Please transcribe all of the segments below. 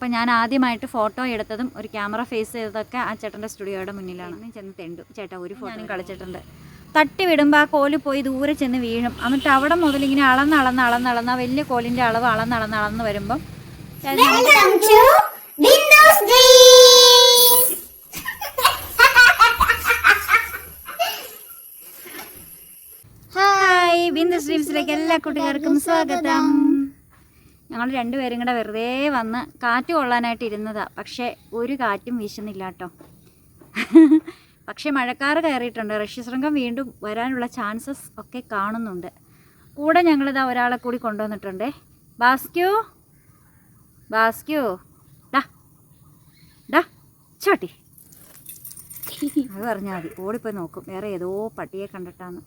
അപ്പോൾ ഞാൻ ആദ്യമായിട്ട് ഫോട്ടോ എടുത്തതും ഒരു ക്യാമറ ഫേസ് ചെയ്തതൊക്കെ ആ ചേട്ടന്റെ സ്റ്റുഡിയോയുടെ മുന്നിലാണ്. ചെന്ന് തെണ്ടു. ചേട്ടാ ഒരു ഫോട്ടോ കളിച്ചിട്ടുണ്ട്. തട്ടി വിടുമ്പോൾ ആ കോൽ പോയി ദൂരെ ചെന്ന് വീഴും. എന്നിട്ട് അവിടെ മുതൽ ഇങ്ങനെ അളന്ന് അളന്ന് അളന്ന് അളന്ന് ആ വലിയ കോലിന്റെ അളവ് അളന്ന് അളന്ന് അളന്ന് വരുമ്പം. ഹായ് ബിന്ദു സ്ട്രീംസിലേക്ക് എല്ലാ കുട്ടികൾക്കും സ്വാഗതം. ഞങ്ങൾ രണ്ടുപേരും കൂടെ വെറുതെ വന്ന് കാറ്റ് കൊള്ളാനായിട്ട് ഇരുന്നതാ. പക്ഷേ ഒരു കാറ്റും വീശുന്നില്ല കേട്ടോ. പക്ഷേ മഴക്കാറ് കയറിയിട്ടുണ്ട്. റഷ്യശൃംഗം വീണ്ടും വരാനുള്ള ചാൻസസ് ഒക്കെ കാണുന്നുണ്ട്. കൂടെ ഞങ്ങളിതാ ഒരാളെ കൂടി കൊണ്ടുവന്നിട്ടുണ്ട്. ബാസ്ക്യൂ? ബാസ്ക്യൂ? ഡാ. ഡാ ചോട്ടി അത് പറഞ്ഞാൽ മതി. ഓടിപ്പോയി നോക്കും. വേറെ ഏതോ പട്ടിയെ കണ്ടിട്ടാന്ന്.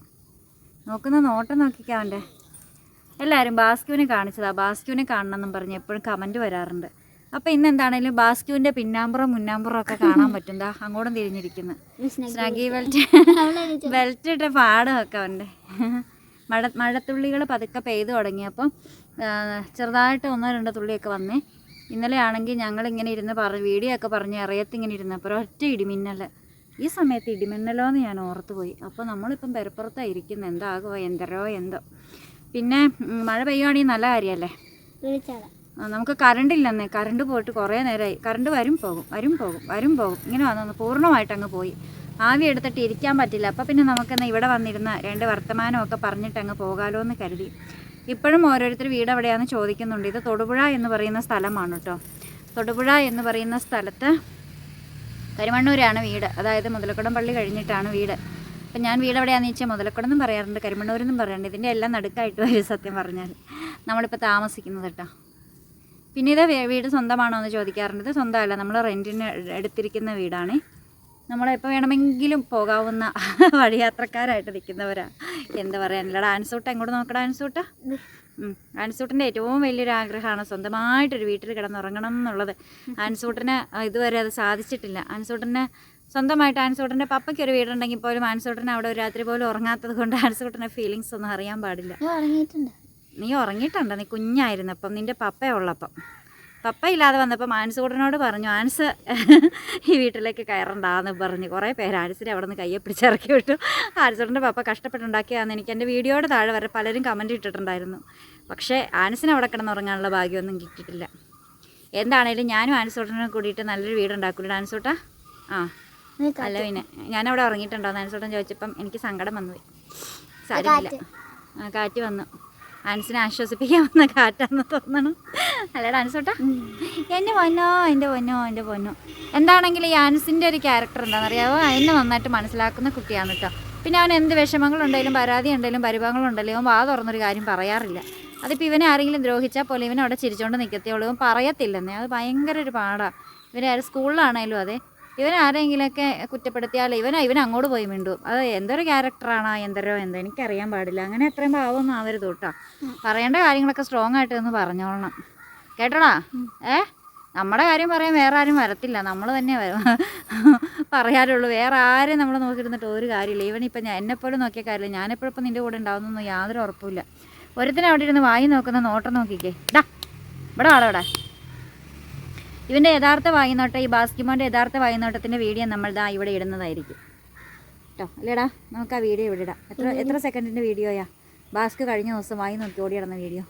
നോക്കുന്ന നോട്ടം നോക്കിക്കാവന്റെ എല്ലാവരും ബാസ്ക്യൂവിനെ കാണിച്ചതാണ് ബാസ്ക്യൂവിനെ കാണണമെന്നും പറഞ്ഞ്. എപ്പോഴും കമന്റ് വരാറുണ്ട്. അപ്പോൾ ഇന്ന് എന്താണേലും ബാസ്ക്യൂവിന്റെ പിന്നാമ്പുറം മുന്നാമ്പുറം ഒക്കെ കാണാൻ പറ്റും ദാ അങ്ങോട്ടും തിരിഞ്ഞിരിക്കുന്നു. സ്നഗി ബെൽറ്റ് ബെൽറ്റ് ഇട്ട പാടമൊക്കെ ഉണ്ട്. മഴ മഴത്തുള്ളികൾ പതുക്കെ പെയ്തു തുടങ്ങിയപ്പം ചെറുതായിട്ട് ഒന്നോ രണ്ടോ തുള്ളിയൊക്കെ വന്നേ. ഇന്നലെ ആണെങ്കിൽ ഞങ്ങൾ ഇങ്ങനെ ഇരുന്ന് പറ വീഡിയോ ഒക്കെ പറഞ്ഞ് ഇറയത്തിങ്ങനെ ഇരുന്നപ്പോൾ ഒറ്റ ഇടിമിന്നൽ. ഈ സമയത്ത് ഇടിമിന്നലോ എന്ന് ഞാൻ ഓർത്തുപോയി. അപ്പോൾ നമ്മളിപ്പം പെരപ്പുറത്താണ് ഇരിക്കുന്നത് എന്താകുമോ എന്തരോ എന്തോ. പിന്നെ മഴ പെയ്യുവാണെങ്കിൽ നല്ല കാര്യമല്ലേ? നമുക്ക് കറണ്ട് ഇല്ലെന്നേ കറണ്ട് പോയിട്ട് കുറേ നേരമായി കറണ്ട് വരും പോകും വരും പോകും വരും പോകും. ഇങ്ങനെ വന്നു പൂർണമായിട്ട് അങ്ങ് പോയി. ആവി എടുത്തിട്ട് ഇരിക്കാൻ പറ്റില്ല. അപ്പോൾ പിന്നെ നമുക്കെന്നാ ഇവിടെ വന്നിരുന്ന രണ്ട് വർത്തമാനമൊക്കെ പറഞ്ഞിട്ട് അങ്ങ് പോകാലോ എന്ന് കരുതി. ഇപ്പോഴും ഓരോരുത്തർ വീട് എവിടെയാണെന്ന് ചോദിക്കുന്നുണ്ട്. ഇത് തൊടുപുഴ എന്ന് പറയുന്ന സ്ഥലമാണ് കേട്ടോ തൊടുപുഴ എന്ന് പറയുന്ന സ്ഥലത്ത് കരുമണ്ണൂരാണ് വീട്. അതായത് മുതലക്കുടം പള്ളി കഴിഞ്ഞിട്ടാണ് വീട്. അപ്പം ഞാൻ വീട് എവിടെയാണെന്ന് വെച്ചാൽ മുതലക്കുടെന്നും പറയാറുണ്ട് കരിമണ്ണൂരെന്നും പറയാറുണ്ട്. ഇതിന്റെ എല്ലാം നടുക്കായിട്ട് വരും സത്യം പറഞ്ഞാൽ. നമ്മളിപ്പോൾ താമസിക്കുന്നത് കേട്ടോ. പിന്നെ ഇത് വീട് സ്വന്തമാണോ എന്ന് ചോദിക്കാറുണ്ട്. സ്വന്തമല്ല നമ്മൾ റെന്റിന് എടുത്തിരിക്കുന്ന വീടാണ്. നമ്മളെപ്പോൾ വേണമെങ്കിലും പോകാവുന്ന വഴിയാത്രക്കാരായിട്ട് നിൽക്കുന്നവരാണ് എന്താ പറയാനില്ല ഊട്ട എങ്ങോട്ട് നോക്കടാ ഊട്ട ആൻസൂട്ടിന്റെ ഏറ്റവും വലിയൊരു ആഗ്രഹമാണ് സ്വന്തമായിട്ടൊരു വീട്ടിൽ കിടന്നുറങ്ങണം എന്നുള്ളത്. ആൻസൂട്ടിന് ഇതുവരെ അത് സാധിച്ചിട്ടില്ല. ആൻസൂട്ടിന് സ്വന്തമായിട്ട് ആൻസോട്ടന്റെ പപ്പയ്ക്ക് ഒരു വീടുണ്ടെങ്കിൽ പോലും ആൻസോട്ടൻ അവിടെ ഒരു രാത്രി പോലും ഉറങ്ങാത്തത് കൊണ്ട് ആൻസോട്ടന്റെ ഫീലിങ്സ് ഒന്നും അറിയാൻ പാടില്ല. നീ ഉറങ്ങിയിട്ടുണ്ട്? നീ കുഞ്ഞായിരുന്നപ്പം നിന്റെ പപ്പ ഉള്ളപ്പം പപ്പ ഇല്ലാതെ വന്നപ്പം ആൻസൂട്ടനോട് പറഞ്ഞു ആൻസ് ഈ വീട്ടിലേക്ക് കയറണ്ടാന്ന് പറഞ്ഞു കുറേ പേര് ആൻസിനെ അവിടെ നിന്ന് കയ്യെ പിടിച്ചിറക്കി വിട്ടു. ആൻസൂട്ടന്റെ പപ്പ കഷ്ടപ്പെട്ടുണ്ടാക്കിയാന്ന് എനിക്ക് എന്റെ വീഡിയോയുടെ താഴെ വരെ പലരും കമന്റ് ഇട്ടിട്ടുണ്ടായിരുന്നു. പക്ഷേ ആൻസിന് അവിടെ കിടന്നുറങ്ങാനുള്ള ഭാഗ്യമൊന്നും കിട്ടിയിട്ടില്ല. എന്താണേലും ഞാനും ആൻസൂട്ടനും കൂടിയിട്ട് നല്ലൊരു വീടുണ്ടാക്കില്ല ആൻസൂട്ടാ? ആ. അല്ല പിന്നെ അവിടെ ഉറങ്ങിയിട്ടുണ്ടോ ആൻസൂട്ടൻ ചോദിച്ചപ്പം എനിക്ക് സങ്കടം വന്നു സാരില്ല സാരമില്ല. കാറ്റ് വന്നു. ആൻസിനെ ആശ്വസിപ്പിക്കാൻ വന്ന കാറ്റാന്ന് തോന്നണം അല്ലേടാ ആൻസോട്ടാ എന്റെ പൊന്നോ എന്റെ പൊന്നോ എന്റെ പൊന്നോ. എന്താണെങ്കിലും ഈ ആൻസിന്റെ ഒരു ക്യാരക്ടർ എന്താണെന്നറിയാമോ എന്നെ നന്നായിട്ട് മനസ്സിലാക്കുന്ന കുട്ടിയാണ് കേട്ടോ പിന്നെ അവൻ എന്ത് വിഷമങ്ങളുണ്ടെങ്കിലും പരാതി ഉണ്ടെങ്കിലും പരിഭവങ്ങളുണ്ടെങ്കിലും അവൻ വാ തുറന്നൊരു കാര്യം പറയാറില്ല. അതിപ്പോൾ ഇവനെ ആരെങ്കിലും ദ്രോഹിച്ചാൽ പോലും ഇവനവിടെ ചിരിച്ചുകൊണ്ട് നിൽക്കത്തേയുള്ളൂ ഇവൻ പറയത്തില്ലെന്നേ. അത് ഭയങ്കര ഒരു പാടാണ് ഇവനെ ആരും സ്കൂളിലാണേലും അതെ. ഇവൻ ആരെങ്കിലുമൊക്കെ കുറ്റപ്പെടുത്തിയാൽ ഇവൻ ഇവൻ അങ്ങോട്ട് പോയി മിണ്ടും. അത് എന്തൊരു ക്യാരക്ടറാണ് എന്തരോ എന്തോ. എനിക്കറിയാൻ പാടില്ല. അങ്ങനെ എത്രയും ഭാവമൊന്നും ആവരുത് കേട്ടോ. പറയേണ്ട കാര്യങ്ങളൊക്കെ സ്ട്രോങ് ആയിട്ട് ഒന്ന് പറഞ്ഞോളണം. കേട്ടോടാ? ഏ? നമ്മുടെ കാര്യം പറയാൻ വേറെ ആരും വരത്തില്ല. നമ്മൾ തന്നെ പറയാറുള്ളൂ വേറെ ആരും നമ്മൾ നോക്കിയിരുന്നിട്ട് ഒരു കാര്യമില്ല. ഈവൻ ഇപ്പം ഞാൻ എന്നെപ്പോലും നോക്കിയ കാര്യമില്ല. ഞാനെപ്പോഴും നിന്റെ കൂടെ ഉണ്ടാവുന്നൊന്നും യാതൊരു ഉറപ്പില്ല ഒരുത്തിനവിടെ ഇരുന്ന് വായി നോക്കുന്ന നോട്ടം നോക്കിക്കേ. ഡാ ഇവിടെ ആളോടെ ഇവന്റെ യഥാർത്ഥ വായിനോട്ടം ഈ ബാസ്കിമോന്റെ യഥാർത്ഥ വായിനോട്ടത്തിന്റെ വീഡിയോ നമ്മൾ ദാ ഇവിടെ ഇടുന്നതായിരിക്കും. കേട്ടോ അല്ലേടാ നമുക്ക് ആ വീഡിയോ ഇവിടെ ഇടാം. എത്ര എത്ര സെക്കൻഡിന്റെ വീഡിയോയാ? ബാസ്ക് കഴിഞ്ഞ ദിവസം വായി നോക്കി ഓടി നടന്ന വീഡിയോ.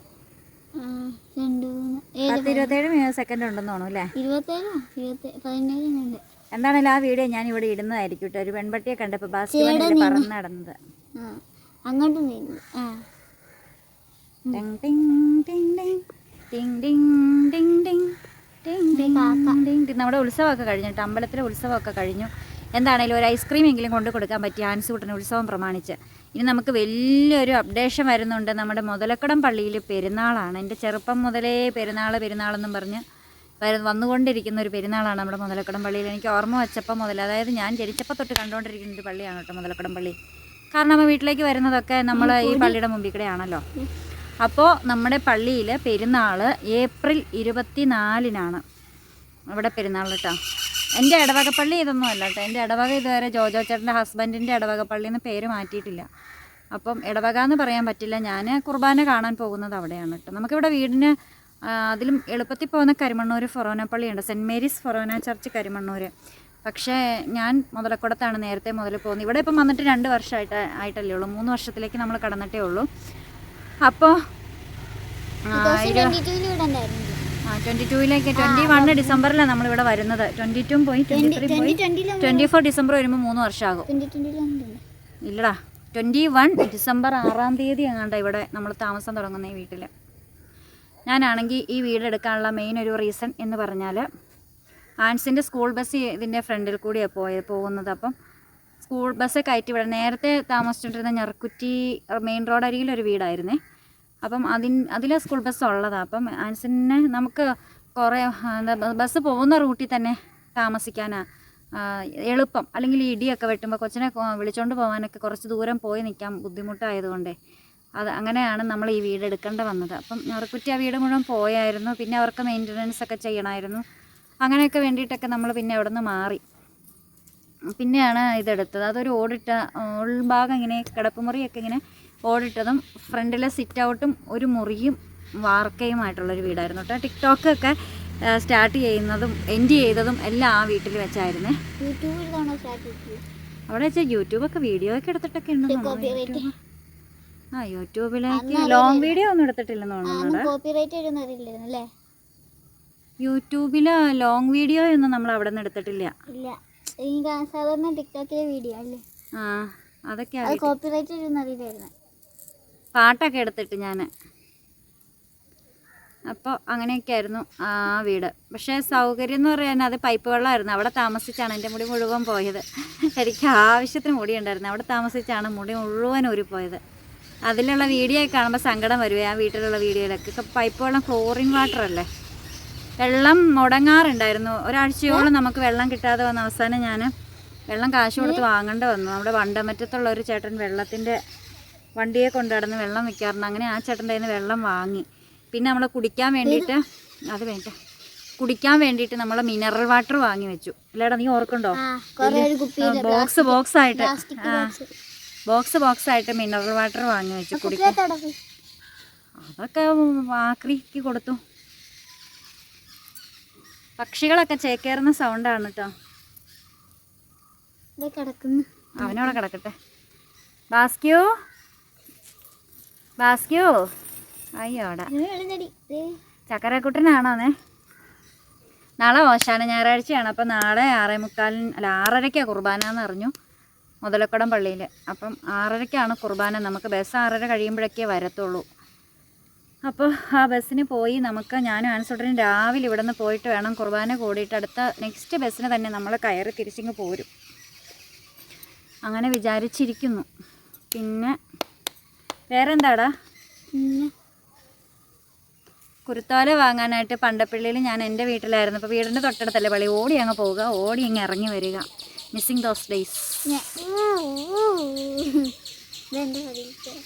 പത്ത് ഇരുപത്തേഴ് സെക്കൻഡ് ഉണ്ടെന്ന് തോന്നുന്നു അല്ലേ? എന്താണല്ലോ ആ വീഡിയോ ഞാൻ ഇവിടെ ഇടുന്നതായിരിക്കും കേട്ടോ ഒരു പെൺപട്ടിയെ കണ്ടപ്പോൾ ബാസ്ക് പറന്ന് നടന്നത്. അങ്ങോട്ട് ടിങ് ടിങ് ടിങ്. ടിങ്. ടിങ് ടിങ് ടിങ്. നമ്മുടെ ഉത്സവമൊക്കെ കഴിഞ്ഞിട്ട് അമ്പലത്തിലെ ഉത്സവമൊക്കെ കഴിഞ്ഞു. എന്താണേലും ഒരു ഐസ്ക്രീം എങ്കിലും കൊണ്ട് കൊടുക്കാൻ പറ്റിയ ആൻസൂട്ടിന് ഉത്സവം പ്രമാണിച്ച്. ഇനി നമുക്ക് വലിയൊരു അപ്ഡേഷൻ വരുന്നുണ്ട്. നമ്മുടെ മുതലക്കടം പള്ളിയിൽ പെരുന്നാളാണ്. എന്റെ ചെറുപ്പം മുതലേ പെരുന്നാൾ പെരുന്നാളെന്നും പറഞ്ഞ് വരു വന്നുകൊണ്ടിരിക്കുന്ന ഒരു പെരുന്നാളാണ് നമ്മുടെ മുതലക്കടം പള്ളിയിൽ. എനിക്ക് ഓർമ്മ വെച്ചപ്പോൾ മുതൽ അതായത് ഞാൻ ജനിച്ചപ്പോൾ തൊട്ട് കണ്ടുകൊണ്ടിരിക്കുന്ന ഒരു പള്ളിയാണ് കേട്ടോ മുതലക്കടം പള്ളി. കാരണം നമ്മൾ വീട്ടിലേക്ക് വരുന്നതൊക്കെ നമ്മൾ ഈ പള്ളിയുടെ മുമ്പിൽ കൂടെയാണല്ലോ അപ്പോൾ നമ്മുടെ പള്ളിയിൽ പെരുന്നാൾ ഏപ്രിൽ ഇരുപത്തിനാലിനാണ്. അവിടെ പെരുന്നാൾ കേട്ടോ എന്റെ ഇടവക പള്ളി ഇതൊന്നും അല്ല കേട്ടോ എന്റെ ഇടവക ഇതുവരെ ജോജോ ചേട്ടന്റെ ഹസ്ബൻഡിന്റെ ഇടവക പള്ളി എന്ന് പേര് മാറ്റിയിട്ടില്ല. അപ്പം ഇടവക എന്ന് പറയാൻ പറ്റില്ല. ഞാൻ കുർബാന കാണാൻ പോകുന്നത് അവിടെയാണ് കേട്ടോ നമുക്കിവിടെ വീടിന് അതിലും എളുപ്പത്തിൽ പോകുന്ന കരിമണ്ണൂർ ഫൊറോന പള്ളിയുണ്ട്. Saint Mary's forane church Karimannoor പക്ഷേ ഞാൻ മുതലക്കുടത്താണ് നേരത്തെ മുതൽ പോകുന്നത്. ഇവിടെ ഇപ്പം വന്നിട്ട് രണ്ട് വർഷമായിട്ട് ആയിട്ടല്ലേ ഉള്ളൂ. മൂന്ന് വർഷത്തിലേക്ക് നമ്മൾ കടന്നിട്ടേ ഉള്ളൂ. അപ്പോൾ ട്വന്റി ടൂവിൽ ഇവിടെ ഉണ്ടായിരുന്നു ഡിസംബറിലാണ് നമ്മൾ ഇവിടെ വരുന്നത്. ട്വന്റി ടു പോയി ട്വന്റി ത്രീ പോയി. ട്വന്റി ഫോർ ഡിസംബർ വരുമ്പോൾ മൂന്ന് വർഷമാകും ആകും ഇല്ലടാ ട്വന്റി വൺ ഡിസംബർ ആറാം തീയതി എങ്ങാണ്ട ഇവിടെ നമ്മൾ താമസം തുടങ്ങുന്ന ഈ വീട്ടിൽ ഞാനാണെങ്കിൽ ഈ വീട് എടുക്കാനുള്ള മെയിൻ ഒരു റീസൺ എന്ന് പറഞ്ഞാൽ ആൻസിന്റെ സ്കൂൾ ബസ് ഇതിന്റെ ഫ്രണ്ടിൽ കൂടിയാണ് പോയത് പോകുന്നത്. അപ്പം സ്കൂൾ ബസ് കയറ്റി ഇവിടെ നേരത്തെ താമസിച്ചിട്ടിരുന്ന ഞെറുക്കുറ്റി മെയിൻ റോഡ് അരികിലൊരു വീടായിരുന്നേ. അപ്പം അതിൻ അതിലെ സ്കൂൾ ബസ് ഉള്ളതാണ് അപ്പം ആൻസിനെ നമുക്ക് കുറേ ബസ് പോകുന്ന റൂട്ടിൽ തന്നെ താമസിക്കാനാണ് എളുപ്പം. അല്ലെങ്കിൽ ഇടിയൊക്കെ വെട്ടുമ്പോൾ കൊച്ചിനെ വിളിച്ചുകൊണ്ട് പോകാനൊക്കെ കുറച്ച് ദൂരം പോയി നിൽക്കാൻ ബുദ്ധിമുട്ടായതുകൊണ്ടേ. അത് അങ്ങനെയാണ് നമ്മൾ ഈ വീട് എടുക്കേണ്ട വന്നത്. അപ്പം അവർക്കുറ്റി ആ വീട് മുഴുവൻ പോയായിരുന്നു. പിന്നെ അവർക്ക് മെയിന്റനൻസ് ഒക്കെ ചെയ്യണമായിരുന്നു. അങ്ങനെയൊക്കെ വേണ്ടിയിട്ടൊക്കെ നമ്മൾ പിന്നെ അവിടെ നിന്ന് മാറി. പിന്നെയാണ് ഇതെടുത്തത്. അതൊരു ഓടിട്ട ഉൾഭാഗം ഇങ്ങനെ കിടപ്പുമുറിയൊക്കെ ഇങ്ങനെ ഓടിട്ടതും ഫ്രണ്ടിലെ സിറ്റ് ഔട്ടും ഒരു മുറിയും വാർക്കയുമായിട്ടുള്ളൊരു വീടായിരുന്നു കേട്ടോ. ടിക്ടോക്കൊക്കെ സ്റ്റാർട്ട് ചെയ്യുന്നതും എൻഡ് ചെയ്തതും എല്ലാം ആ വീട്ടിൽ വെച്ചായിരുന്നു. അവിടെ വെച്ചാൽ യൂട്യൂബൊക്കെ വീഡിയോ ഒക്കെ എടുത്തിട്ടൊക്കെ ഉണ്ട്. ആ യൂട്യൂബിലേക്ക് ലോങ് വീഡിയോ ഒന്നും എടുത്തിട്ടില്ലെന്ന് തോന്നുന്നുണ്ട്. യൂട്യൂബിൽ ലോങ് വീഡിയോ ഒന്നും നമ്മൾ അവിടെ നിന്ന് എടുത്തിട്ടില്ല സാധാരണ ടിക്ടോക്കിലെ വീഡിയോ അല്ലേ? ആ അതൊക്കെ അത് കോപ്പിറൈറ്റ് അറിയില്ലായിരുന്നു. പാട്ടൊക്കെ എടുത്തിട്ട് ഞാൻ അപ്പോൾ അങ്ങനെയൊക്കെ ആയിരുന്നു ആ വീട്. പക്ഷേ സൗകര്യം എന്ന് പറയാൻ അത് പൈപ്പ് വെള്ളമായിരുന്നു. അവിടെ താമസിച്ചാണ് എന്റെ മുടി മുഴുവൻ പോയത്. എനിക്ക് ആവശ്യത്തിന് മുടി ഉണ്ടായിരുന്നു. അവിടെ താമസിച്ചാണ് മുടി മുഴുവൻ ഊരിപ്പോയത്. അതിലുള്ള വീഡിയോ ഒക്കെ കാണുമ്പോൾ സങ്കടം വരുവേ ആ വീട്ടിലുള്ള വീഡിയോയിലൊക്കെ. ഇപ്പം പൈപ്പ് വെള്ളം ക്ലോറിൻ വാട്ടർ അല്ലേ? വെള്ളം മുടങ്ങാറുണ്ടായിരുന്നു. ഒരാഴ്ചയോളം നമുക്ക് വെള്ളം കിട്ടാതെ വന്ന അവസാനം ഞാൻ വെള്ളം കാശ് കൊടുത്ത് വാങ്ങേണ്ടി വന്നു. നമ്മുടെ വണ്ടമറ്റത്തുള്ള ഒരു ചേട്ടൻ വെള്ളത്തിന്റെ വണ്ടിയെ കൊണ്ടുനടന്ന് വെള്ളം വെക്കാറുണ്ട്. അങ്ങനെ ആ ചേട്ടന്റെ കയ്യിൽ നിന്ന് വെള്ളം വാങ്ങി. പിന്നെ നമ്മൾ കുടിക്കാൻ വേണ്ടിയിട്ട് അത് വേണ്ട. കുടിക്കാൻ വേണ്ടിയിട്ട് നമ്മൾ മിനറൽ വാട്ടർ വാങ്ങി വെച്ചു. അല്ലേടാ നീ ഓർക്കുണ്ടോ ബോക്സ് ബോക്സ് ആയിട്ട്. ആ ബോക്സ് ബോക്സ് ആയിട്ട് മിനറൽ വാട്ടർ വാങ്ങി വെച്ചു കുടിക്കാൻ. അതൊക്കെ ആക്രിക്ക് കൊടുത്തു. പക്ഷികളൊക്കെ ചേക്കേറുന്ന സൗണ്ടാണ് കേട്ടോ അവനവിടെ കിടക്കട്ടെ. ബാസ്ക്യോ? ബാസ്ക്യോ അയ്യോടാ. ചക്കരക്കുട്ടനാണോന്നേ? നാളെ ഓശാന ഞായറാഴ്ചയാണ്. അപ്പം നാളെ ആറേ മുക്കാലിന് അല്ല ആറരയ്ക്കാണ് കുർബാന എന്ന് അറിഞ്ഞു. മുതലക്കുടം പള്ളിയിൽ അപ്പം ആറരയ്ക്കാണ് കുർബാന. നമുക്ക് ബസ് ആറര കഴിയുമ്പോഴൊക്കെ വരത്തുള്ളൂ. അപ്പോൾ ആ ബസ്സിന് പോയി നമുക്ക് ഞാനും ആൻസുട്ടനും രാവിലെ ഇവിടെ നിന്ന് പോയിട്ട് വേണം കുർബാന കൂടിയിട്ട് അടുത്ത നെക്സ്റ്റ് ബസ്സിന് തന്നെ നമ്മൾ കയറി തിരിച്ചിങ്ങ് പോരും. അങ്ങനെ വിചാരിച്ചിരിക്കുന്നു. പിന്നെ വേറെന്താടാ? എന്താടാ കുരുത്തോല വാങ്ങാനായിട്ട് പണ്ടപ്പള്ളിയിൽ ഞാൻ എന്റെ വീട്ടിലായിരുന്നു. അപ്പോൾ വീടിന്റെ തൊട്ടടുത്തല്ലേ പള്ളി? ഓടി അങ്ങ് പോവുക. ഓടി അങ്ങ് ഇറങ്ങി വരിക. മിസ്സിങ് ദോസ് ഡേയ്സ്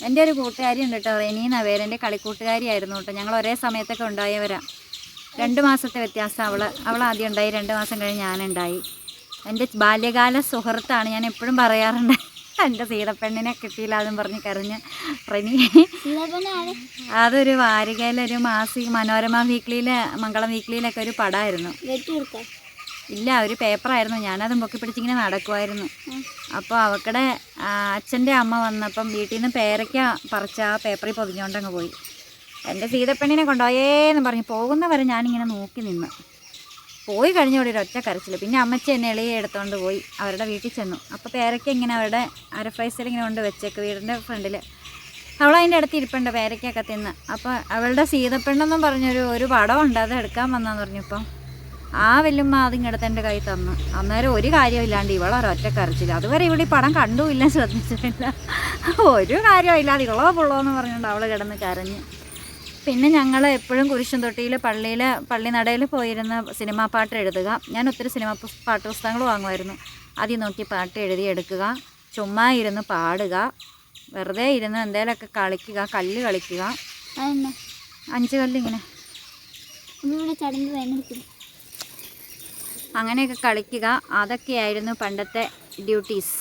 എന്റെ ഒരു കൂട്ടുകാരി ഉണ്ട് കേട്ടോ. റെനീന്ന പേര്. എന്റെ കളിക്കൂട്ടുകാരിയായിരുന്നു കേട്ടോ. ഞങ്ങൾ ഒരേ സമയത്തൊക്കെ ഉണ്ടായവരാ. രണ്ട് മാസത്തെ വ്യത്യാസം അവൾ അവൾ ആദ്യം ഉണ്ടായി. രണ്ട് മാസം കഴിഞ്ഞ് ഞാനുണ്ടായി. എന്റെ ബാല്യകാല സുഹൃത്താണ് ഞാൻ എപ്പോഴും പറയാറുണ്ട്. എന്റെ സീതപ്പെണ്ണിനെ കിട്ടിയില്ല എന്നും പറഞ്ഞ് കരഞ്ഞ് റെനി അതൊരു വാരികയിലൊരു മാസി മനോരമ വീക്ക്ലിയിലെ മംഗളം വീക്ക്ലിയിലൊക്കെ ഒരു പടമായിരുന്നു ഇല്ല ഒരു പേപ്പറായിരുന്നു. ഞാനത് പൊക്കി പിടിച്ചിങ്ങനെ നടക്കുമായിരുന്നു അപ്പോൾ അവക്കടെ അച്ഛന്റെ അമ്മ വന്നപ്പം വീട്ടിൽ നിന്ന് പേരയ്ക്ക പറിച്ച ആ പേപ്പറിൽ പൊതിഞ്ഞുകൊണ്ടങ്ങ് പോയി. എന്റെ സീതപ്പെണ്ണിനെ കൊണ്ടുപോയേന്ന് പറഞ്ഞ് പോകുന്നവരെ ഞാനിങ്ങനെ നോക്കി നിന്ന്. പോയി കഴിഞ്ഞോടെ ഒരു ഒറ്റ കരച്ചിൽ. പിന്നെ അമ്മച്ചി എന്നെ എളിയെ എടുത്തുകൊണ്ട് പോയി. അവരുടെ വീട്ടിൽ ചെന്നു. അപ്പോൾ പേരയ്ക്ക ഇങ്ങനെ അവരുടെ അരഫൈസിൽ ഇങ്ങനെ കൊണ്ട് വെച്ചേക്ക് വീടിന്റെ ഫ്രണ്ടിൽ. അവൾ അതിന്റെ അടുത്ത് ഇരിപ്പുണ്ട് പേരയ്ക്കൊക്കെ തിന്ന്. അപ്പോൾ അവളുടെ സീതപ്പെണ്ണെന്നും പറഞ്ഞൊരു ഒരു പടമുണ്ട് അത് എടുക്കാൻ വന്നാന്ന് പറഞ്ഞപ്പോൾ ആ വല്യമ്മ അതിങ്ങടുത്ത് എന്റെ കൈ തന്നു. അന്നേരം ഒരു കാര്യമില്ലാണ്ട് ഇവളൊരൊറ്റ കരച്ചില്ല അതുവരെ ഇവിടെ ഈ പടം കണ്ടുമില്ല ശ്രദ്ധിച്ചിട്ടില്ല. ഒരു കാര്യമില്ലാതെ ഇളോ പുള്ളോ എന്ന് പറഞ്ഞുകൊണ്ട് അവൾ കിടന്ന് കരഞ്ഞ്. പിന്നെ ഞങ്ങൾ എപ്പോഴും കുരിശും തൊട്ടിയിൽ പള്ളിയിൽ പള്ളി നടയിൽ പോയിരുന്ന സിനിമാ പാട്ട് എഴുതുക. ഞാൻ ഒത്തിരി സിനിമ പാട്ട് പുസ്തകങ്ങൾ വാങ്ങുമായിരുന്നു. ആദ്യം നോക്കി പാട്ട് എഴുതി എടുക്കുക. ചുമ്മാ ഇരുന്ന് പാടുക. വെറുതെ ഇരുന്ന് എന്തേലൊക്കെ കളിക്കുക കല്ല് കളിക്കുക. അഞ്ച് കല്ലിങ്ങനെ. അങ്ങനെയൊക്കെ കളിക്കുക. അതൊക്കെയായിരുന്നു പണ്ടത്തെ ഡ്യൂട്ടീസ്.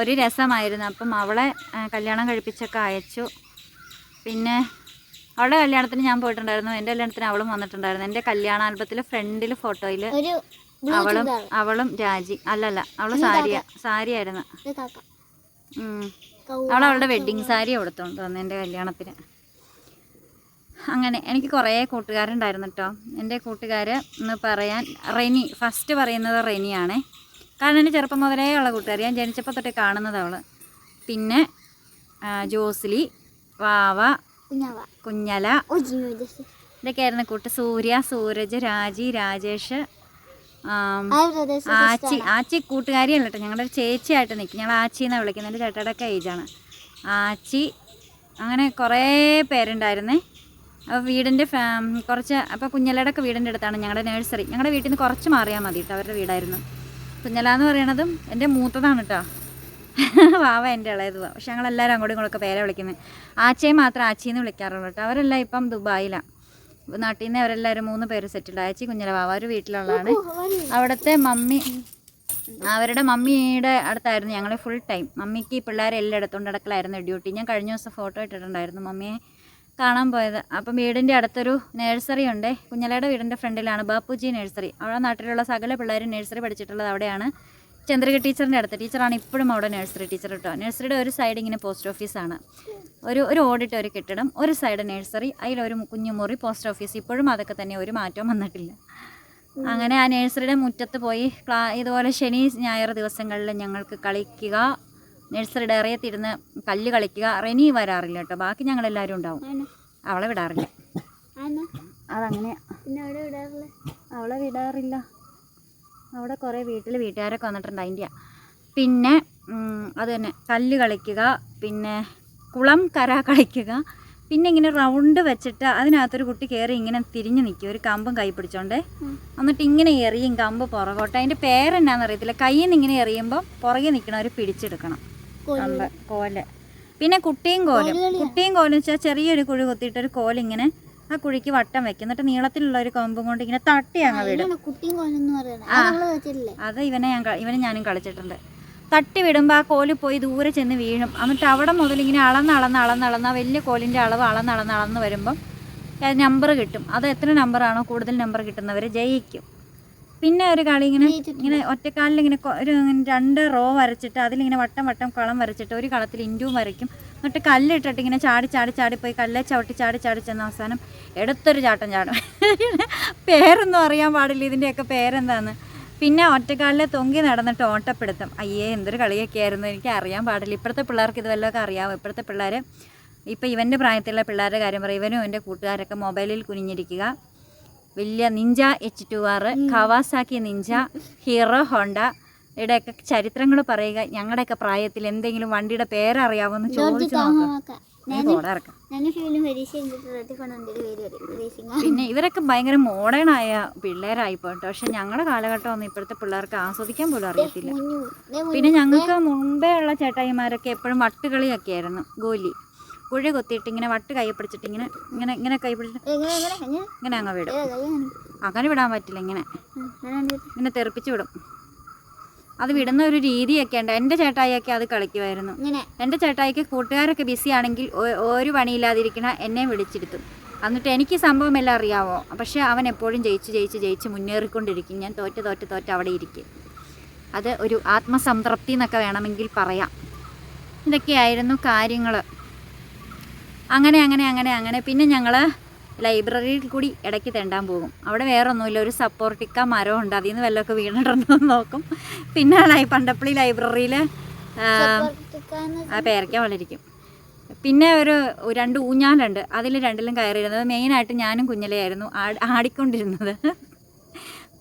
ഒരു രസമായിരുന്നു. അപ്പം അവളെ കല്യാണം കഴിപ്പിച്ചൊക്കെ അയച്ചു. പിന്നെ അവളുടെ കല്യാണത്തിന് ഞാൻ പോയിട്ടുണ്ടായിരുന്നു. എന്റെ കല്യാണത്തിന് അവളും വന്നിട്ടുണ്ടായിരുന്നു. എന്റെ കല്യാണ ആൽബത്തിലെ ഫ്രണ്ടിൽ ഫോട്ടോയിൽ അവളും അവളും രാജി. അല്ലല്ല അവൾ സാരിയാ സാരി ആയിരുന്നു അവൾ അവളുടെ വെഡിങ് സാരി കൊടുത്തോണ്ട് വന്നു എന്റെ കല്യാണത്തിന്. അങ്ങനെ എനിക്ക് കുറേ കൂട്ടുകാരുണ്ടായിരുന്നു കേട്ടോ എന്റെ കൂട്ടുകാർ എന്ന് പറയാൻ റെനി ഫസ്റ്റ് പറയുന്നത് റെനിയാണേ. കാരണം എന്റെ ചെറുപ്പം മുതലേ ഉള്ള കൂട്ടുകാർ ഞാൻ ജനിച്ചപ്പോൾ തൊട്ടേ കാണുന്നത് അവൾ പിന്നെ ജോസ്ലി വാവ കുഞ്ഞല. ഇതൊക്കെയായിരുന്നു കൂട്ട് സൂര്യ സൂരജ് രാജി രാജേഷ് ആച്ചി ആച്ചി കൂട്ടുകാരിയല്ല കേട്ടോ ഞങ്ങളുടെ ഒരു ചേച്ചിയായിട്ട് നിൽക്കും ഞങ്ങൾ ആച്ചി എന്നാണ് വിളിക്കുന്നത്. എന്റെ ചേട്ടയുടെ ഒക്കെ ഏജാണ് ആച്ചി അങ്ങനെ കുറേ പേരുണ്ടായിരുന്നേ. അപ്പോൾ വീടിന്റെ കുറച്ച് അപ്പോൾ കുഞ്ഞലയുടെ ഒക്കെ വീടിന്റെ അടുത്താണ് ഞങ്ങളുടെ നേഴ്സറി. ഞങ്ങളുടെ വീട്ടിൽ നിന്ന് കുറച്ച് മാറിയാൽ മതി കേട്ടോ അവരുടെ വീടായിരുന്നു. കുഞ്ഞല എന്ന് പറയണതും എന്റെ മൂത്തതാണ് കേട്ടോ വാവ എന്റെ ഇളയതുവാ പക്ഷെ ഞങ്ങളെല്ലാവരും അങ്ങോട്ടും ഇങ്ങോട്ടൊക്കെ പേരെ വിളിക്കുന്നത് ആച്ചയെ മാത്രം ആച്ചിന്ന് വിളിക്കാറുള്ളൂ കേട്ടോ. അവരെല്ലാം ഇപ്പം ദുബായിലാണ് നാട്ടിൽ നിന്ന് അവരെല്ലാവരും മൂന്ന് പേര് സെറ്റിൽഡ്. ആച്ചി കുഞ്ഞിലെ വാവ ഒരു വീട്ടിലുള്ളതാണ്. അവിടുത്തെ മമ്മി അവരുടെ മമ്മിയുടെ അടുത്തായിരുന്നു ഞങ്ങൾ ഫുൾ ടൈം മമ്മിക്ക് ഈ പിള്ളേരെ എല്ലാം എടുത്തുകൊണ്ട് നടക്കലായിരുന്നു ഡ്യൂട്ടി ഞാൻ കഴിഞ്ഞ ദിവസം ഫോട്ടോ ഇട്ടിട്ടുണ്ടായിരുന്നു മമ്മിയെ കാണാൻ പോയത്. അപ്പം വീടിന്റെ അടുത്തൊരു നഴ്സറി ഉണ്ട്. കുഞ്ഞലയുടെ വീടിന്റെ ഫ്രണ്ടിലാണ് ബാപ്പുജി നഴ്സറി അവിടെ നാട്ടിലുള്ള സകല പിള്ളേരും നഴ്സറി പഠിച്ചിട്ടുള്ളത് അവിടെയാണ്. ചന്ദ്രിക ടീച്ചറിന്റെ അടുത്ത്. ടീച്ചറാണ് ഇപ്പോഴും അവിടെ നഴ്സറി ടീച്ചർ കേട്ടോ നഴ്സറിയുടെ ഒരു സൈഡ് ഇങ്ങനെ പോസ്റ്റ് ഓഫീസാണ് ഒരു ഒരു ഓഡിറ്റ് ഒരു കെട്ടിടം. ഒരു സൈഡ് നഴ്സറി അതിലൊരു കുഞ്ഞു മുറി പോസ്റ്റ് ഓഫീസ് ഇപ്പോഴും അതൊക്കെ തന്നെ ഒരു മാറ്റവും വന്നിട്ടില്ല. അങ്ങനെ ആ നഴ്സറിയുടെ മുറ്റത്ത് പോയി ക്ലാ ഇതുപോലെ ശനി ഞായർ ദിവസങ്ങളിൽ ഞങ്ങൾക്ക് കളിക്കുക നഴ്സറിയുടെ ഇറയത്തിരുന്ന് കല്ല് കളിക്കുക റെനി വരാറില്ല കേട്ടോ ബാക്കി ഞങ്ങളെല്ലാവരും ഉണ്ടാവും. അവളെ വിടാറില്ല. അതങ്ങനെ പിന്നെ അവളെ വിടാറില്ല. അവളെ വിടാറില്ല. അവിടെ കുറേ വീട്ടിൽ വീട്ടുകാരൊക്കെ വന്നിട്ടുണ്ട് അതിന്റെ പിന്നെ അത് തന്നെ കല്ല് കളിക്കുക പിന്നെ കുളം കര കളിക്കുക പിന്നെ ഇങ്ങനെ റൗണ്ട് വെച്ചിട്ട് അതിനകത്തൊരു കുട്ടി കയറി ഇങ്ങനെ തിരിഞ്ഞു നിൽക്കും ഒരു കമ്പും കൈ പിടിച്ചോണ്ട്. എന്നിട്ട് ഇങ്ങനെ എറിയും കമ്പ് പുറകോട്ട്. അതിന്റെ പേരെന്നാന്ന് അറിയത്തില്ല. കയ്യിൽ നിന്ന് ഇങ്ങനെ എറിയുമ്പോൾ പുറകെ നിൽക്കണവർ പിടിച്ചെടുക്കണം. കോൽ. പിന്നെ കുട്ടിയും കോലും. കുട്ടിയും കോലും വെച്ചാൽ ചെറിയൊരു കുഴി കുത്തിയിട്ട് ഒരു കോലിങ്ങനെ ആ കുഴിക്ക് വട്ടം വെക്കും. എന്നിട്ട് നീളത്തിലുള്ള ഒരു കൊമ്പും കൊണ്ട് ഇങ്ങനെ തട്ടി അങ്ങ് വിടും. അത് ഇവനെ ഞാൻ ഇവനെ ഞാനും കളിച്ചിട്ടുണ്ട്. തട്ടി വിടുമ്പോൾ ആ കോൽ പോയി ദൂരെ ചെന്ന് വീഴും. എന്നിട്ട് അവിടെ മുതൽ ഇങ്ങനെ അളന്ന് അളന്ന് അളന്ന് അളന്ന് ആ വലിയ കോലിന്റെ അളവ് അളന്ന് അളന്ന് അളന്ന് വരുമ്പം നമ്പർ കിട്ടും. അത് എത്ര നമ്പറാണോ കൂടുതൽ നമ്പർ കിട്ടുന്നവർ ജയിക്കും. പിന്നെ ഒരു കളി ഇങ്ങനെ ഇങ്ങനെ ഒറ്റക്കാലിൽ ഇങ്ങനെ ഒരു രണ്ട് റോ വരച്ചിട്ട് അതിലിങ്ങനെ വട്ടം വട്ടം കളം വരച്ചിട്ട് ഒരു കളത്തിൽ ഇന്റും വരയ്ക്കും. എന്നിട്ട് കല്ലിട്ടിട്ട് ഇങ്ങനെ ചാടി ചാടി ചാടി പോയി കല്ലെ ചവിട്ടി ചാടി ചാടി ചെന്ന അവസാനം എടുത്തൊരു ചാട്ടം ചാടും. പേരൊന്നും അറിയാൻ പാടില്ല ഇതിന്റെയൊക്കെ പേരെന്താന്ന്. പിന്നെ ഒറ്റക്കാലിൽ തൊങ്കി നടന്നിട്ട് ഓട്ടപ്പെടുത്തും. അയ്യേ എന്തൊരു കളിയൊക്കെ ആയിരുന്നു. എനിക്ക് അറിയാൻ പാടില്ല. ഇപ്പോഴത്തെ പിള്ളേർക്ക് ഇത് വല്ലതൊക്കെ അറിയാമോ ഇപ്പോഴത്തെ പിള്ളേർ ഇപ്പോൾ ഇവന്റെ പ്രായത്തിലുള്ള പിള്ളേരുടെ കാര്യം പറയും. ഇവനും എന്റെ കൂട്ടുകാരൊക്കെ മൊബൈലിൽ കുനിഞ്ഞിരിക്കുക. വലിയ ninja H two R Kawasaki ninja Hero Honda ഇവിടെയൊക്കെ ചരിത്രങ്ങൾ പറയുക ഞങ്ങളുടെയൊക്കെ പ്രായത്തിൽ എന്തെങ്കിലും വണ്ടിയുടെ പേരറിയാവുന്ന ചോദിച്ചു നോക്കാം. പിന്നെ ഇവരൊക്കെ ഭയങ്കര മോഡേൺ ആയ പിള്ളേരായിപ്പോട്ടെ. പക്ഷെ ഞങ്ങളുടെ കാലഘട്ടം ഒന്നും ഇപ്പോഴത്തെ പിള്ളേർക്ക് ആസ്വദിക്കാൻ പോലും അറിയത്തില്ല. പിന്നെ ഞങ്ങൾക്ക് മുമ്പേ ഉള്ള ചേട്ടായിമാരൊക്കെ എപ്പോഴും വട്ടുകളിയൊക്കെ ആയിരുന്നു ഗോലി. കുഴി കൊത്തിയിട്ട് ഇങ്ങനെ വട്ട് കൈ പിടിച്ചിട്ട് ഇങ്ങനെ ഇങ്ങനെ ഇങ്ങനെ കൈ പിടിച്ചിട്ട് ഇങ്ങനെ അങ്ങ് വിടും. അങ്ങനെ വിടാൻ പറ്റില്ല ഇങ്ങനെ. ഇങ്ങനെ തെറിപ്പിച്ച് വിടും. അത് വിടുന്ന ഒരു രീതിയൊക്കെ ഉണ്ട്. എന്റെ ചേട്ടായിയൊക്കെ അത് കളിക്കുമായിരുന്നു. എന്റെ ചേട്ടായിക്ക് കൂട്ടുകാരൊക്കെ ബിസി ആണെങ്കിൽ ഒരു പണിയില്ലാതിരിക്കണ എന്നെ വിളിച്ചിരുത്തും. എന്നിട്ട് എനിക്ക് സംഭവം എല്ലാം അറിയാവോ? പക്ഷേ അവൻ എപ്പോഴും ജയിച്ച് ജയിച്ച് ജയിച്ച് മുന്നേറിക്കൊണ്ടിരിക്കും. ഞാൻ തോറ്റ് തോറ്റ് തോറ്റ് അവിടെ ഇരിക്കും. അത് ഒരു ആത്മസംതൃപ്തി എന്നൊക്കെ വേണമെങ്കിൽ പറയാം. ഇതൊക്കെയായിരുന്നു കാര്യങ്ങൾ അങ്ങനെ അങ്ങനെ അങ്ങനെ അങ്ങനെ. പിന്നെ ഞങ്ങൾ ലൈബ്രറിയിൽ കൂടി ഇടയ്ക്ക് തെണ്ടാൻ പോകും. അവിടെ വേറെ ഒന്നുമില്ല ഒരു സപ്പോർട്ടിക്ക മരം ഉണ്ട്. അതിൽ നിന്ന് വല്ലതൊക്കെ വീണിട്ടുണ്ടോ എന്ന് നോക്കും. പിന്നെ ലൈ പണ്ടപ്പള്ളി ലൈബ്രറിയിൽ ആ പേരയ്ക്ക വളരിക്കും പിന്നെ ഒരു രണ്ട് ഊഞ്ഞാലുണ്ട്. അതിൽ രണ്ടിലും കയറിയിരുന്നത്. മെയിനായിട്ട് ഞാനും കുഞ്ഞിലെയായിരുന്നു. ആടി ആടിക്കൊണ്ടിരുന്നത്.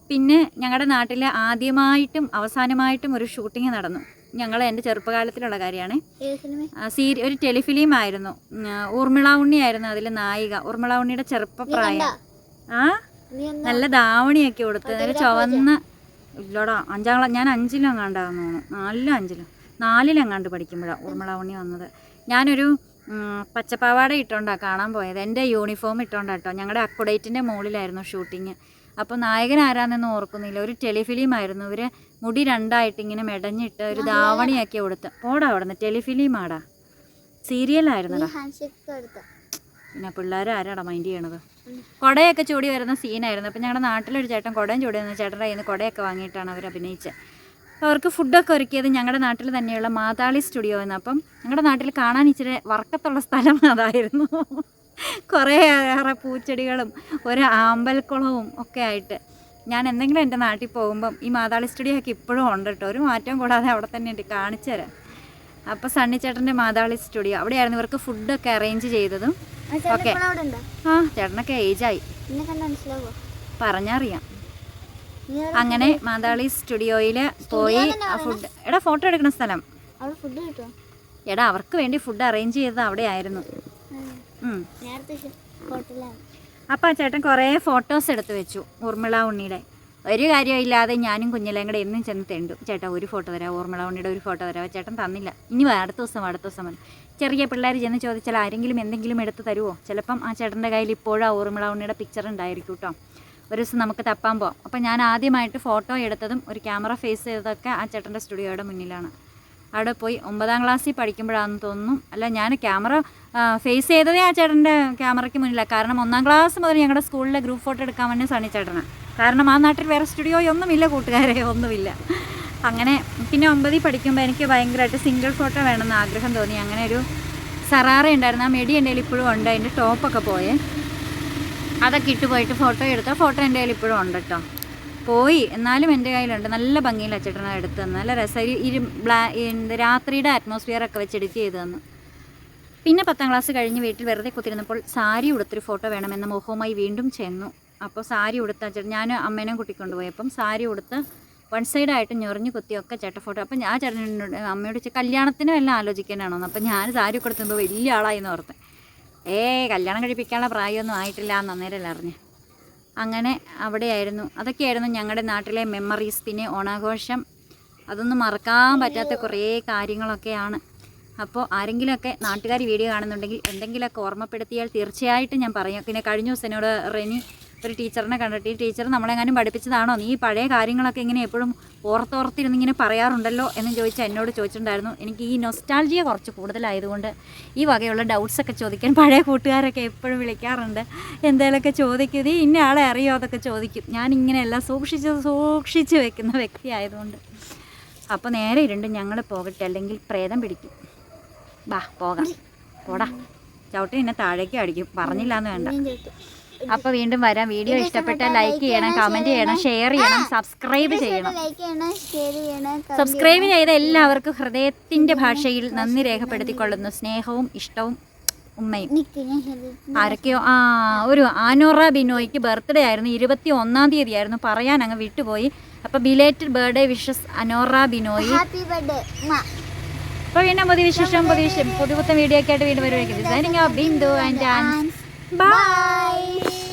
പിന്നെ ഞങ്ങളുടെ നാട്ടിൽ ആദ്യമായിട്ടും അവസാനമായിട്ടും ഒരു ഷൂട്ടിംഗ് നടന്നു. ഞങ്ങൾ എന്റെ ചെറുപ്പകാലത്തിലുള്ള കാര്യമാണ്. സീരി ഒരു ടെലിഫിലിം ആയിരുന്നു. ഊർമിള ഉണ്ണിയായിരുന്നു അതിൽ നായിക. ഊർമിള ഉണ്ണിയുടെ ചെറുപ്പപ്രായം. ആ? നല്ല ദാവണിയൊക്കെ കൊടുത്ത്. നല്ല ചുവന്ന ഇല്ലടാ അഞ്ചാം ക്ലാസ് ഞാൻ അഞ്ചിലും എങ്ങാണ്ടാന്ന് തോന്നുന്നു. നാലിലും അഞ്ചിലും? നാലിലെങ്ങാണ്ട് പഠിക്കുമ്പോഴാണ് ഊർമിള ഉണ്ണി വന്നത്. ഞാനൊരു പച്ചപ്പാവാട ഇട്ടോണ്ടാണ് കാണാൻ പോയത്. എന്റെ യൂണിഫോം ഇട്ടോണ്ടാട്ടോ. ഞങ്ങളുടെ അക്കുഡേറ്റിന്റെ മുകളിലായിരുന്നു ഷൂട്ടിങ്. അപ്പോൾ നായകൻ ആരാന്നൊന്നും ഓർക്കുന്നില്ല. ഒരു ടെലിഫിലിം ആയിരുന്നു. ഇവർ മുടി രണ്ടായിട്ട് ഇങ്ങനെ മെടഞ്ഞിട്ട് ഒരു ദാവണിയാക്കി കൊടുത്ത്. പോടാ അവിടെ നിന്ന് ടെലിഫിലിം ആടാ. സീരിയലായിരുന്നടാ. പിന്നെ പിള്ളേർ ആരാടാ മൈൻഡ് ചെയ്യണത്? കുടയൊക്കെ ചൂടി വരുന്ന സീനായിരുന്നു. അപ്പം ഞങ്ങളുടെ നാട്ടിലൊരു ചേട്ടൻ കുടയും ചൂടി വരുന്ന ചേട്ടന്റെ കയ്യിൽ നിന്ന് കുടയൊക്കെ വാങ്ങിയിട്ടാണ് അവർ അഭിനയിച്ചത് അപ്പോൾ അവർക്ക് ഫുഡൊക്കെ ഒരുക്കിയത് ഞങ്ങളുടെ നാട്ടിൽ തന്നെയുള്ള മാതാളി സ്റ്റുഡിയോ എന്ന് അപ്പം ഞങ്ങളുടെ നാട്ടിൽ കാണാൻ ഇച്ചിരി വർക്കത്തുള്ള സ്ഥലം അതായിരുന്നു. കുറേ ഏറെ പൂച്ചെടികളും ഒരു ആമ്പൽക്കുളവും ഒക്കെ ആയിട്ട്. ഞാൻ എന്തെങ്കിലും എന്റെ നാട്ടിൽ പോകുമ്പം ഈ മാതാളി സ്റ്റുഡിയോ ഒക്കെ ഇപ്പോഴും ഉണ്ട് കേട്ടോ ഒരു മാറ്റവും കൂടാതെ അവിടെ തന്നെ ഉണ്ട്. കാണിച്ചു തരാം. അപ്പോൾ സണ്ണി ചേട്ടന്റെ മാതാളി സ്റ്റുഡിയോ അവിടെയായിരുന്നു ഇവർക്ക് ഫുഡൊക്കെ അറേഞ്ച് ചെയ്തതും. ഓക്കെ. ആ ചേട്ടനൊക്കെ ഏജായി പറഞ്ഞറിയാം. അങ്ങനെ മാതാളി സ്റ്റുഡിയോയിൽ പോയി ഫുഡ് എടാ ഫോട്ടോ എടുക്കുന്ന സ്ഥലം. എടാ അവർക്ക് വേണ്ടി ഫുഡ് അറേഞ്ച് ചെയ്തത് അവിടെ ആയിരുന്നു. നേരത്തെ ഹോട്ടലാണ് അപ്പോൾ ആ ചേട്ടൻ കുറേ ഫോട്ടോസ് എടുത്തു വെച്ചു ഊർമിള ഉണ്ണിയുടെ. ഒരു കാര്യമില്ലാതെ ഞാനും കുഞ്ഞിലേയും കൂടെ എന്നും ചെന്ന് തെണ്ടും. ചേട്ടാ ഒരു ഫോട്ടോ തരാം ഊർമിള ഉണ്ണിയുടെ ഒരു ഫോട്ടോ തരാം. ചേട്ടൻ തന്നില്ല. ഇനി അടുത്ത ദിവസം അടുത്ത ദിവസം മതി ചെറിയ പിള്ളേർ ചെന്ന് ചോദിച്ചാൽ ആരെങ്കിലും എന്തെങ്കിലും എടുത്ത് തരുമോ ചിലപ്പം ആ ചേട്ടന്റെ കയ്യിൽ ഇപ്പോഴും ആ ഊർമിള ഉണ്ണിയുടെ പിക്ചർ ഉണ്ടായിരിക്കും കേട്ടോ. ഒരു ദിവസം നമുക്ക് തപ്പാൻ പോകാം അപ്പോൾ ഞാൻ ആദ്യമായിട്ട് ഫോട്ടോ എടുത്തതും ഒരു ക്യാമറ ഫേസ് ചെയ്തതൊക്കെ ആ ചേട്ടന്റെ സ്റ്റുഡിയോയുടെ മുന്നിലാണ്. അവിടെ പോയി ഒമ്പതാം ക്ലാസ്സിൽ പഠിക്കുമ്പോഴാണെന്ന് തോന്നുന്നു. അല്ല ഞാൻ ക്യാമറ ഫേസ് ചെയ്തതേ ആ ചേട്ടന്റെ ക്യാമറയ്ക്ക് മുന്നിലാണ് കാരണം ഒന്നാം ക്ലാസ് മുതൽ ഞങ്ങളുടെ സ്കൂളിലെ ഗ്രൂപ്പ് ഫോട്ടോ എടുക്കാൻ വേണ്ടി സണ്ണി ചേട്ടനാണ് കാരണം ആ നാട്ടിൽ വേറെ സ്റ്റുഡിയോ ഒന്നുമില്ല കൂട്ടുകാരെ ഒന്നുമില്ല. അങ്ങനെ പിന്നെ ഒമ്പതിൽ പഠിക്കുമ്പോൾ എനിക്ക് ഭയങ്കരമായിട്ട് സിംഗിൾ ഫോട്ടോ വേണമെന്ന് ആഗ്രഹം തോന്നി. അങ്ങനെ ഒരു സറാറ ഉണ്ടായിരുന്നു. ആ മെഡി എന്റെ കയ്യിൽ ഇപ്പോഴും ഉണ്ട്. അതിന്റെ ടോപ്പൊക്കെ പോയേ. അതൊക്കെ ഇട്ട് പോയിട്ട് ഫോട്ടോ എടുത്ത? ഫോട്ടോ എന്റെ കയ്യിൽ ഇപ്പോഴും ഉണ്ട് കേട്ടോ പോയി. എന്നാലും എന്റെ കയ്യിലുണ്ട്. നല്ല ഭംഗിയിൽ ചേട്ടനെ എടുത്തു തന്നു നല്ല രസം ഇരു ബ്ലാ രാത്രിയുടെ അറ്റ്മോസ്ഫിയർ ഒക്കെ വെച്ച് എഡിറ്റ് ചെയ്ത് തന്നു. പിന്നെ പത്താം ക്ലാസ് കഴിഞ്ഞ് വീട്ടിൽ വെറുതെ കുത്തിരുന്നപ്പോൾ സാരി ഉടുത്തൊരു ഫോട്ടോ വേണമെന്ന മോഹവുമായി വീണ്ടും ചെന്നു. അപ്പോൾ സാരി ഉടുത്ത ചേട്ടൻ ഞാൻ അമ്മേനെ കൂട്ടിക്കൊണ്ടുപോയി സാരി ഉടുത്ത് വൺ സൈഡായിട്ട് ഞൊറിഞ്ഞ് കുത്തിയൊക്കെ ചേട്ട ഫോട്ടോ അപ്പം ഞാൻ ചേട്ടനോട് അമ്മയോട് ചോദിച്ചു കല്യാണത്തിന് വല്ല ആലോചിക്കാനാണോ? അപ്പം ഞാൻ സാരി കൊടുത്തുമ്പോൾ വലിയ ആളായി എന്ന് ഓർത്ത്. ഏ കല്യാണം കഴിപ്പിക്കാനുള്ള പ്രായമൊന്നും ആയിട്ടില്ല എന്ന് അന്നേരം അറിഞ്ഞ്. അങ്ങനെ അവിടെയായിരുന്നു. അതൊക്കെയായിരുന്നു ഞങ്ങളുടെ നാട്ടിലെ മെമ്മറീസ് പിന്നെ ഓണാഘോഷം. അതൊന്നും മറക്കാൻ പറ്റാത്ത കുറേ കാര്യങ്ങളൊക്കെയാണ്. അപ്പോൾ ആരെങ്കിലുമൊക്കെ നാട്ടുകാർ വീഡിയോ കാണുന്നുണ്ടെങ്കിൽ എന്തെങ്കിലുമൊക്കെ ഓർമ്മപ്പെടുത്തിയാൽ തീർച്ചയായിട്ടും ഞാൻ പറയും. പിന്നെ കഴിഞ്ഞ ദിവസം എന്നോട് റെനി ഒരു ടീച്ചറിനെ കണ്ടിട്ട് ഈ ടീച്ചർ നമ്മളെങ്ങാനും പഠിപ്പിച്ചതാണോ? നീ പഴയ കാര്യങ്ങളൊക്കെ ഇങ്ങനെ എപ്പോഴും ഓർത്തോർത്തിരുന്ന് ഇങ്ങനെ പറയാറുണ്ടല്ലോ എന്ന് ചോദിച്ചാൽ എന്നോട് ചോദിച്ചിട്ടുണ്ടായിരുന്നു. എനിക്ക് ഈ നൊസ്റ്റാൾജിയ കുറച്ച് കൂടുതലായതുകൊണ്ട് ഈ വകയുള്ള ഡൗട്ട്സൊക്കെ ചോദിക്കാൻ പഴയ കൂട്ടുകാരൊക്കെ എപ്പോഴും വിളിക്കാറുണ്ട്. എന്തേലൊക്കെ ചോദിക്കും. ഇന്ന ആളെ അറിയോ? അതൊക്കെ ചോദിക്കും. ഞാൻ ഇങ്ങനെയെല്ലാം സൂക്ഷിച്ച് സൂക്ഷിച്ച് വെക്കുന്ന വ്യക്തി ആയതുകൊണ്ട് അപ്പോൾ നേരെ ഇരുണ്ട് ഞങ്ങൾ പോകട്ടെ. അല്ലെങ്കിൽ പ്രേതം പിടിക്കും. ബാ പോകാം. പോടാ. ചവിട്ടി എന്നെ താഴേക്ക് അടിക്കും. പറഞ്ഞില്ല എന്ന് വേണ്ട അപ്പോൾ വീണ്ടും വരാം. വീഡിയോ ഇഷ്ടപ്പെട്ടാൽ ലൈക്ക് ചെയ്യണം കമന്റ് ചെയ്യണം ഷെയർ ചെയ്യണം സബ്സ്ക്രൈബ് ചെയ്യണം. സബ്സ്ക്രൈബ് ചെയ്ത എല്ലാവർക്കും ഹൃദയത്തിന്റെ ഭാഷയിൽ നന്ദി രേഖപ്പെടുത്തിക്കൊള്ളുന്നു. സ്നേഹവും ഇഷ്ടവും ഉമ്മയും. ആരൊക്കെയോ? ആ ഒരു ആനോറ ബിനോയ്ക്ക് ബർത്ത്ഡേ ആയിരുന്നു. ഇരുപത്തി ഒന്നാം തീയതി ആയിരുന്നു പറയാൻ അങ്ങ് വിട്ടുപോയി. അപ്പൊ belated birthday wishes Anora Binoy. അപ്പൊ പിന്നെ പുതിയ വിശേഷം പുതിയ പുതിയ വീഡിയോ ഒക്കെ ആയിട്ട് വീണ്ടും വരുമായിരിക്കും designing Bindu and Bye. Bye.